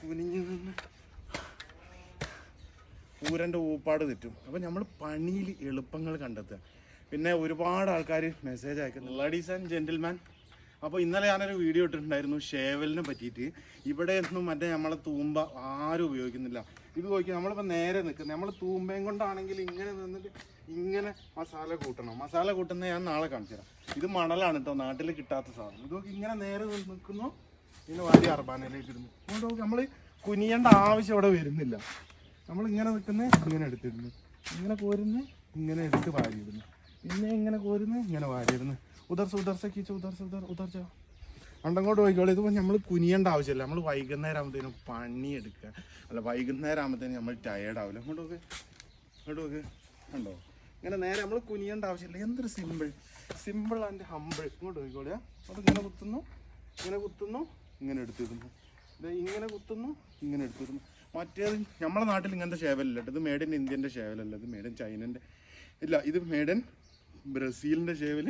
കുനിഞ്ഞു നിന്ന് പൂരന്റെ ഊപ്പാട് തെറ്റും. അപ്പം നമ്മൾ പണിയിൽ എളുപ്പങ്ങൾ കണ്ടെത്തുക. പിന്നെ ഒരുപാട് ആൾക്കാർ മെസ്സേജ് അയക്കുന്നു ലേഡീസ് ആൻഡ് ജെന്റിൽമാൻ അപ്പോൾ ഇന്നലെ ഞാനൊരു വീഡിയോ ഇട്ടിട്ടുണ്ടായിരുന്നു ഷേവലിനെ പറ്റിയിട്ട്. ഇവിടെ നിന്നും മറ്റേ നമ്മളെ തൂമ്പ ആരും ഉപയോഗിക്കുന്നില്ല. ഇത് നോക്കി നമ്മളിപ്പോൾ നേരെ നിൽക്കുന്നത് നമ്മൾ തൂമ്പയും കൊണ്ടാണെങ്കിൽ ഇങ്ങനെ നിന്നിട്ട് ഇങ്ങനെ മസാല കൂട്ടണം. മസാല കൂട്ടുന്നത് ഞാൻ നാളെ കാണിച്ചു തരാം ഇത് മണലാണ് കേട്ടോ നാട്ടിൽ കിട്ടാത്ത സാധനം. ഇത് നോക്കി ഇങ്ങനെ നേരെ നിൽക്കുന്നു പിന്നെ വാരി അർബാനയിലേക്ക് ഇടുന്നു അതുകൊണ്ട് നമ്മൾ കുനിയേണ്ട ആവശ്യം ഇവിടെ വരുന്നില്ല. നമ്മൾ ഇങ്ങനെ നിൽക്കുന്ന ഇങ്ങനെ എടുത്തിരുന്നു. ഇങ്ങനെ കോരുന്ന് ഇങ്ങനെ എടുത്ത് വാരിയിടുന്നു. പിന്നെ ഇങ്ങനെ കോരുന്ന് ഇങ്ങനെ വാരിയിടുന്നു. ഉദർച്ച ഉദർസ കീച്ച ഉദർസ ഉദർ ഉദർച്ച അണ്ടങ്ങോട്ട് പോയിക്കോളൂ. ഇതിപ്പോൾ നമ്മൾ കുനിയേണ്ട ആവശ്യമില്ല. നമ്മൾ വൈകുന്നേരം ആകുമ്പോഴത്തേനും പണിയെടുക്കുക. അല്ല വൈകുന്നേരം ആകുമ്പോഴത്തേനും നമ്മൾ ടയേർഡ് ആവില്ല. അങ്ങോട്ട് നോക്ക്. അങ്ങോട്ട് നോക്ക്. കണ്ടോ? ഇങ്ങനെ നേരെ നമ്മൾ കുനിയേണ്ട ആവശ്യമില്ല. എന്തൊരു സിമ്പിൾ സിമ്പിൾ ആൻഡ് ഹമ്പിൾ ഇങ്ങോട്ട് പോയിക്കോളിയാ അത് ഇങ്ങനെ കുത്തുന്നു. ഇങ്ങനെ കുത്തുന്നു. ഇങ്ങനെ എടുത്തിരുന്നു. ഇത് ഇങ്ങനെ കുത്തുന്നു ഇങ്ങനെ എടുത്തിരുന്നു. മറ്റേത് നമ്മുടെ നാട്ടിൽ ഇങ്ങനത്തെ ഷേവലല്ല. ഇത് മേഡ് ഇൻ ഇന്ത്യന്റെ ഷേവലല്ല ഇത് മേഡ് ഇൻ ചൈനന്റെ. ഇല്ല ഇത് മേഡ് ഇൻ ബ്രസീലിന്റെ ഷേവൽ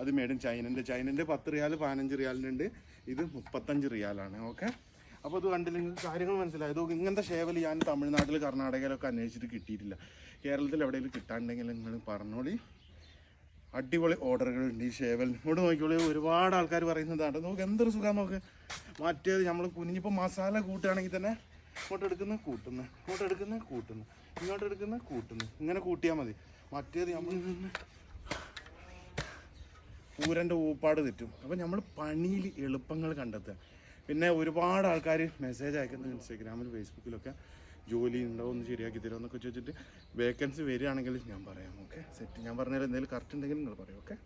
അത് മേഡ് ഇൻ ചൈനന്റെ. ചൈനന്റെ പത്ത് റിയാൽ പതിനഞ്ച് റിയാലിന്റെ ഉണ്ട്. ഇത് മുപ്പത്തഞ്ച് റിയാലാണ്. ഓക്കെ അപ്പോൾ ഇത് കണ്ടില്ല? നിങ്ങൾക്ക് കാര്യങ്ങൾ മനസ്സിലായത് ഇങ്ങനത്തെ ഷേവൽ ഞാൻ തമിഴ്നാട്ടിൽ കർണാടകയിലൊക്കെ അന്വേഷിച്ചിട്ട് കിട്ടിയിട്ടില്ല. കേരളത്തിൽ എവിടെയെങ്കിലും കിട്ടാണ്ടെങ്കിൽ നിങ്ങൾ പറഞ്ഞോളി. അടിപൊളി ഓർഡറുകളുണ്ട് ഈ ഷേവൽ. ഇങ്ങോട്ട് നോക്കിയോളൂ ഒരുപാട് ആൾക്കാർ പറയുന്നതാണ് നമുക്ക് എന്തൊരു സുഖം നോക്ക്. മറ്റേത് നമ്മൾ കുനിഞ്ഞിപ്പോൾ മസാല കൂട്ടുകയാണെങ്കിൽ തന്നെ ഇങ്ങോട്ട് എടുക്കുന്ന കൂട്ടുന്നു. ഇങ്ങോട്ട് എടുക്കുന്ന കൂട്ടുന്നു. ഇങ്ങോട്ട് എടുക്കുന്ന കൂട്ടുന്നു. ഇങ്ങനെ കൂട്ടിയാൽ മതി. മറ്റേത് നമ്മൾ പൂരന്റെ ഊപ്പാട് തെറ്റും. അപ്പം നമ്മൾ പണിയിൽ എളുപ്പങ്ങൾ കണ്ടെത്തുക. പിന്നെ ഒരുപാട് ആൾക്കാർ മെസ്സേജ് അയക്കുന്നു ഇൻസ്റ്റാഗ്രാമിൽ ഫേസ്ബുക്കിലൊക്കെ ജോലി ഉണ്ടോ ഒന്ന് ശരിയാക്കി തരുമോ എന്നൊക്കെ ചോദിച്ചിട്ട് വേക്കൻസി വരികയാണെങ്കിൽ ഞാൻ പറയാം ഓക്കെ സെറ്റ് ഞാൻ പറഞ്ഞാൽ എന്തെങ്കിലും കറക്റ്റ് ഉണ്ടെങ്കിൽ നിങ്ങൾ പറയും ഓക്കെ